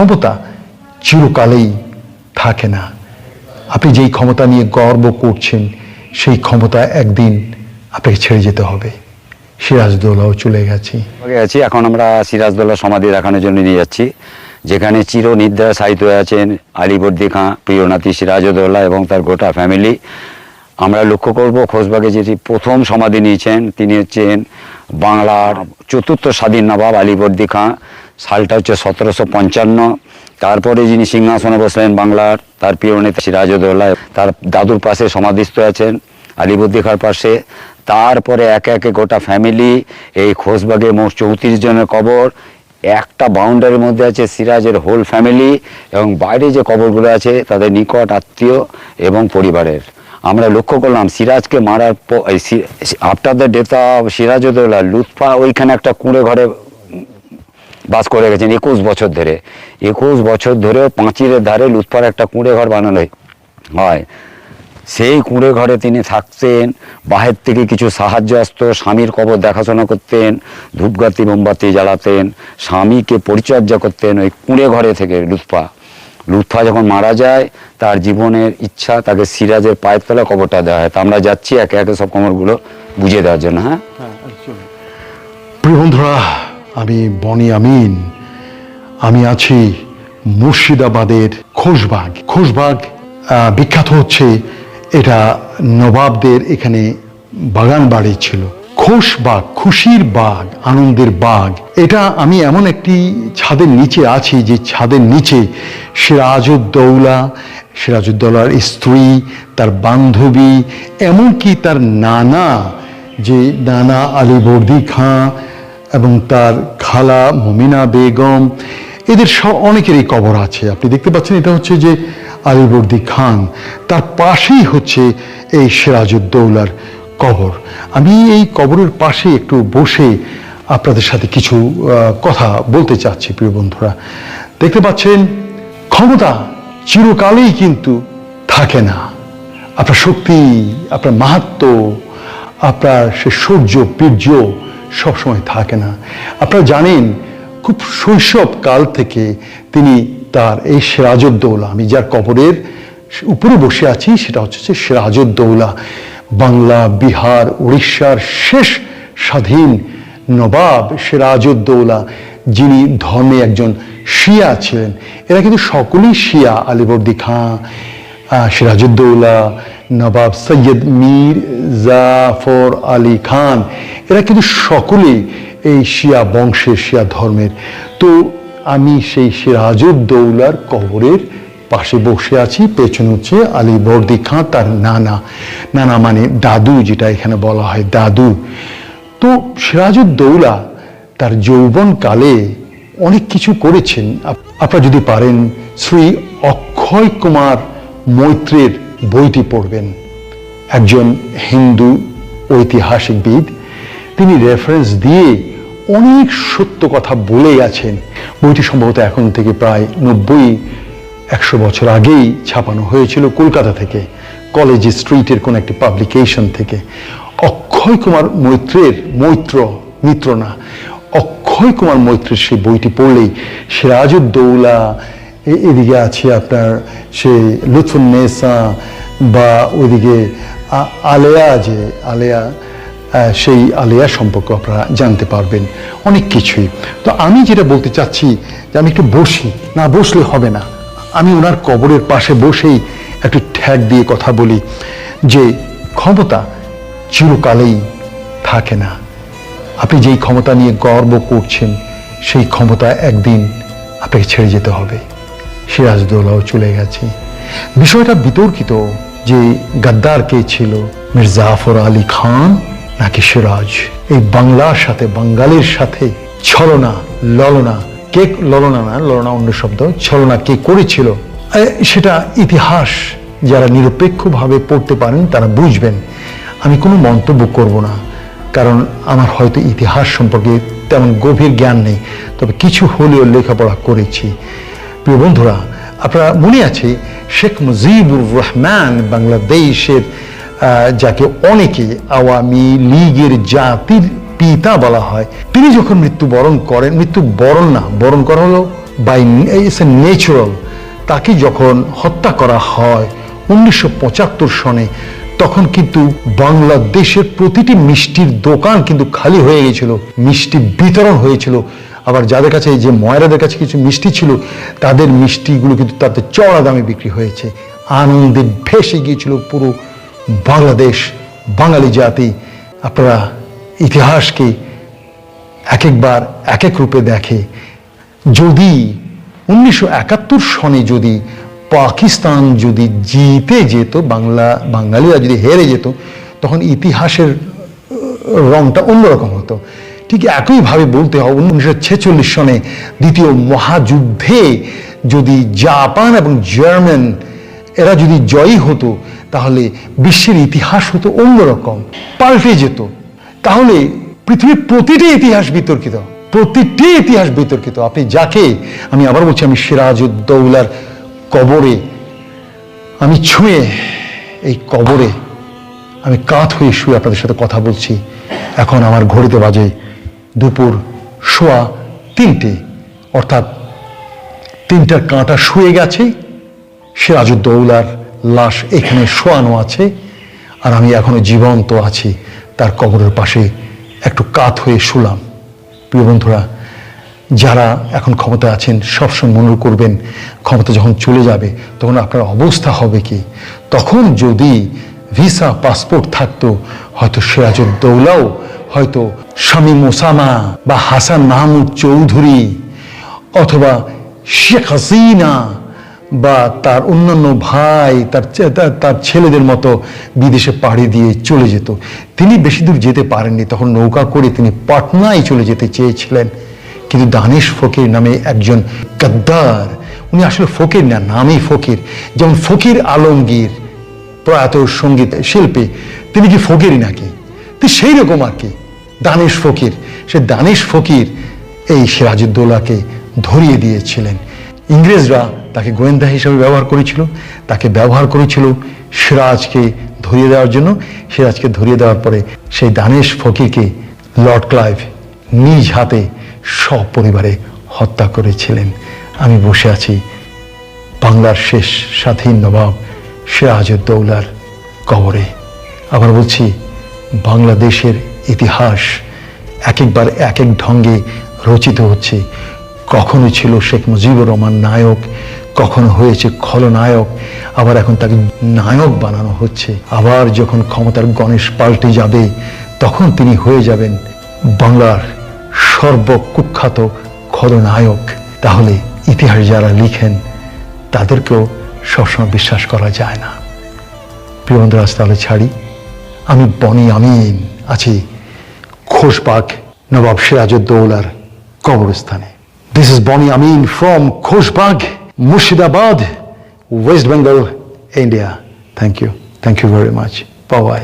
ক্ষমতা চিরকালেই থাকে না। আপনি যেই ক্ষমতা নিয়ে গর্ব করছেন, সেই ক্ষমতা একদিন আপনাকে ছেড়ে যেতে হবে। সিরাজদৌলাও চলে গেছে। আছি এখন আমরা সিরাজদৌল্লা সমাধি দেখানোর জন্য নিয়ে যাচ্ছি। যেখানে চির নিদ্রা সাহিত্য আছেন আলিবর্দি খাঁ প্রিয় নাতি এবং তার গোটা ফ্যামিলি আমরা লক্ষ্য করব খোসবাগে যেটি প্রথম সমাধি নিয়েছেন, তিনি হচ্ছেন বাংলার চতুর্থ স্বাধীন নবাব আলিবর্দি খাঁ। সালটা হচ্ছে সতেরোশো পঞ্চান্ন। তারপরে যিনি সিংহাসনে বসলেন বাংলার, তার প্রিয় নেতা সিরাজউদ্দৌলা তার দাদুর পাশে সমাধিস্থ আছেন আলিবর্দি খাঁর পাশে। তারপরে একে একে গোটা ফ্যামিলি এই খোসবাগে মোট চৌত্রিশ জনের কবর। একটা বাউন্ডারির মধ্যে আছে সিরাজের হোল ফ্যামিলি এবং বাইরে যে কবরগুলো আছে তাদের নিকট আত্মীয় এবং পরিবারের। আমরা লক্ষ্য করলাম সিরাজকে মারার after the death of Sirajuddaula Lutfa ওইখানে একটা কুঁড়ে ঘরে বাস করে গেছেন একুশ বছর ধরে। একুশ বছর ধরেও পাঁচিরের ধারে লুৎফার একটা কুঁড়ে ঘর বানানো হয়। সেই কুঁড়ে ঘরে তিনি থাকতেন বাহির থেকে কিছু সাহায্য আসতো স্বামীর কবর দেখাশোনা করতেন ধূপগাতি মোমবাতি জ্বালাতেন স্বামীকে পরিচর্যা করতেন ওই কুঁড়ে ঘরে থেকে লুৎফা। লুৎফা যখন মারা যায় তার জীবনের ইচ্ছা তাকে সিরাজের পায়ের তলা কবরটা দেওয়া হয়। তা আমরা যাচ্ছি একে একে সব কবরগুলো বুঝিয়ে দেওয়ার জন্য হ্যাঁ? প্রিয় বন্ধুরা আমি বনি আমিন। আমি আছি মুর্শিদাবাদের খোশবাগ। খোশবাগ বিখ্যাত হচ্ছে এটা নবাবদের এখানে বাগান বাড়ি ছিল। খোশবাগ, খুশির বাগ, আনন্দের বাগ। এটা আমি এমন একটি ছাদের নিচে আছি যে ছাদের নিচে সিরাজউদ্দৌলা, সিরাজউদ্দৌলার স্ত্রী, তার বান্ধবী, এমনকি তার নানা, যে নানা আলীবর্দী খাঁ এবং তার খালা মমিনা বেগম, এদের সব অনেকেরই কবর আছে। আপনি দেখতে পাচ্ছেন এটা হচ্ছে যে আলীবর্দী খান। তার পাশেই হচ্ছে এই সিরাজউদ্দৌলার কবর। আমি এই কবরের পাশে একটু বসে আপনাদের সাথে কিছু কথা বলতে চাচ্ছি, প্রিয় বন্ধুরা। দেখতে পাচ্ছেন, ক্ষমতা চিরকালেই কিন্তু থাকে না। আপনার শক্তি, আপনার মাহাত্ম আপনার সে সূর্য, বীর্য সবসময় থাকে না। আপনারা জানেন, খুব শৈশব কাল থেকে তিনি তার এই সিরাজউদ্দৌলা, আমি যার কবরের উপরে বসে আছি সেটা হচ্ছে সিরাজউদ্দৌলা, বাংলা, বিহার উড়িষ্যার শেষ স্বাধীন নবাব সিরাজউদ্দৌলা, যিনি ধর্মে একজন শিয়া ছিলেন। এরা কিন্তু সকলেই শিয়া, আলিবর্দি খাঁ সিরাজউদ্দৌলা নবাব সৈয়দ মীর জাফর আলী খান, এরা কিন্তু সকলেই এই শিয়া বংশের, শিয়া ধর্মের। তো আমি সেই সিরাজউদ্দৌলার কবরের পাশে বসে আছি, পেছনে হচ্ছে আলী বর্দি খান তার নানা। নানা মানে দাদু, যেটা এখানে বলা হয় দাদু। তো সিরাজউদ্দৌলা তার যৌবনকালে অনেক কিছু করেছেন। আপ- আপনারা যদি পারেন, শ্রী অক্ষয় কুমার মৈত্রের বইটি পড়বেন। একজন হিন্দু ঐতিহাসিকবিদ, তিনি রেফারেন্স দিয়ে অনেক সত্য কথা বলে গেছেন। বইটি সম্ভবত এখন থেকে প্রায় নব্বই, একশো বছর আগেই ছাপানো হয়েছিল কলকাতা থেকে কলেজ স্ট্রিটের কোনো একটি পাবলিকেশন থেকে। অক্ষয় কুমার মৈত্রের মৈত্র মিত্র না অক্ষয় কুমার মৈত্রের সেই বইটি পড়লেই সিরাজউদ্দৌলা এদিকে আছে আপনার সেই লুৎফুন্নেসা বা ওইদিকে আলেয়া যে আলেয়া সেই আলেয়া সম্পর্কে আপনারা জানতে পারবেন অনেক কিছুই। তো আমি যেটা বলতে চাচ্ছি যে আমি একটু বসি, না বসলে হবে না। আমি ওনার কবরের পাশে বসেই একটু ঠ্যাক দিয়ে কথা বলি যে ক্ষমতা চিরকালেই থাকে না। আপনি যেই ক্ষমতা নিয়ে গর্ব করছেন, সেই ক্ষমতা একদিন আপনাকে ছেড়ে যেতে হবে। সিরাজদৌলাও চলে গেছে। বিষয়টা বিতর্কিত যে গাদ্দার কে ছিল? মির জাফর আলী খান নাকি সিরাজ? এই বাংলার সাথে, বাঙালির সাথে ছলনা, ললনা, কে ললনা না, ললনা অন্য শব্দ, ছলনা কে করেছিল? সেটা ইতিহাস। যারা নিরপেক্ষভাবে পড়তে পারেন, তারা বুঝবেন। আমি কোনো মন্তব্য করব না, কারণ আমার হয়তো ইতিহাস সম্পর্কে তেমন গভীর জ্ঞান নেই। তবে কিছু হলেও লেখাপড়া করেছি। প্রিয় বন্ধুরা, আপনারা মনে আছে শেখ মুজিবুর রহমান বাংলাদেশের যাকে অনেকে আওয়ামী লীগের জাতির পিতা বলা হয়, তিনি যখন মৃত্যুবরণ করেন মৃত্যু বরণ না, বরণ করা হলো বাই ইটস এ ন্যাচুরাল তাকে যখন হত্যা করা হয় উনিশশো পঁচাত্তর সনে, তখন কিন্তু বাংলাদেশের প্রতিটি মিষ্টির দোকান কিন্তু খালি হয়ে গেছিল, মিষ্টি বিতরণ হয়েছিল। আবার যাদের কাছে এই যে ময়রাদের কাছে কিছু মিষ্টি ছিল, তাদের মিষ্টিগুলো কিন্তু তাতে চড়া দামে বিক্রি হয়েছে। আনন্দে ভেসে গিয়েছিল পুরো বাংলাদেশ, বাঙালি জাতি। আপনারা ইতিহাসকে এক একবার, এক এক রূপে দেখে। যদি উনিশশো একাত্তর সনে যদি পাকিস্তান যদি জিতে যেত, বাংলা, বাঙালিরা যদি হেরে যেত, তখন ইতিহাসের রংটা অন্যরকম হতো। ঠিক একইভাবে বলতে হবে উনিশশো ছেচল্লিশ সনে দ্বিতীয় মহাযুদ্ধে যদি জাপান এবং জার্মান এরা যদি জয়ী হতো, তাহলে বিশ্বের ইতিহাস হতো অন্যরকম, পাল্টে যেত। তাহলে পৃথিবীর প্রতিটি ইতিহাস বিতর্কিত, প্রতিটি ইতিহাস বিতর্কিত। আপনি যাকে, আমি আবার বলছি, আমি সিরাজউদ্দৌলার কবরে, আমি ছুঁয়ে এই কবরে, আমি কাত হয়ে শুয়ে আপনাদের সাথে কথা বলছি। এখন আমার ঘড়িতে বাজে দুপুর শোয়া তিনটে। অর্থাৎ তিনটার কাঁটা শুয়ে গেছে। সিরাজউদ্দৌলার লাশ এখানে শোয়ানো আছে। আর আমি এখনও জীবন্ত আছি। তার কবরের পাশে একটু কাত হয়ে শুলাম। প্রিয় বন্ধুরা, যারা এখন ক্ষমতায় আছেন, সবসময় মনে করবেন, ক্ষমতা যখন চলে যাবে, তখন আপনার অবস্থা হবে কি? তখন যদি ভিসা, পাসপোর্ট থাকতো, হয়তো সিরাজউদ্দৌলাও হয়তো স্বামী মোসামা বা হাসান মাহমুদ চৌধুরী অথবা শেখ হাসিনা বা তার অন্যান্য ভাই, তার তার- ছেলেদের মতো বিদেশে পাড়ি দিয়ে চলে যেত। তিনি বেশি দূর যেতে পারেননি। তখন নৌকা করে তিনি পাটনায় চলে যেতে চেয়েছিলেন। কিন্তু দানিশ ফকির নামে একজন গদ্দার, উনি আসলে ফকির না, নামই ফকির। যেমন ফকির আলমগীর, প্রয়াত সংগীত শিল্পী, তিনি কি ফকিরই নাকি? তো সেই রকম আর কি। দানিশ ফকির। সে দানিশ ফকির এই সিরাজউদ্দৌলাকে ধরিয়ে দিয়েছিলেন। ইংরেজরা তাকে গোয়েন্দা হিসেবে ব্যবহার করেছিল। তাকে ব্যবহার করেছিল সিরাজকে ধরিয়ে দেওয়ার জন্য। সিরাজকে ধরিয়ে দেওয়ার পরে সেই দানেশ ফকিরকে লর্ড ক্লাইভ নিজ হাতে সপরিবারে হত্যা করেছিলেন। আমি বসে আছি বাংলার শেষ স্বাধীন নবাব সিরাজউদ্দৌলার কবরে। আবার বলছি, বাংলাদেশের ইতিহাস এক একবার এক এক ঢঙ্গে রচিত হচ্ছে। কখনো ছিল শেখ মুজিবুর রহমান নায়ক, কখনো হয়েছে খলনায়ক, আবার এখন তাকে নায়ক বানানো হচ্ছে। আবার যখন ক্ষমতার গণেশ পাল্টে যাবে, তখন তিনি হয়ে যাবেন বাংলার সর্বকুখ্যাত খলনায়ক। তাহলে ইতিহাস যারা লিখেন, তাদেরকেও সবসময় বিশ্বাস করা যায় না। প্রিয় বন্ধুরা তাহলে ছাড়ি। আমি বনি আমিন, আছি খোশবাগ নবাব সিরাজউদ্দৌলার কবরস্থানে this is Boni Amin from Khoshbagh Murshidabad West Bengal India thank you thank you very much bye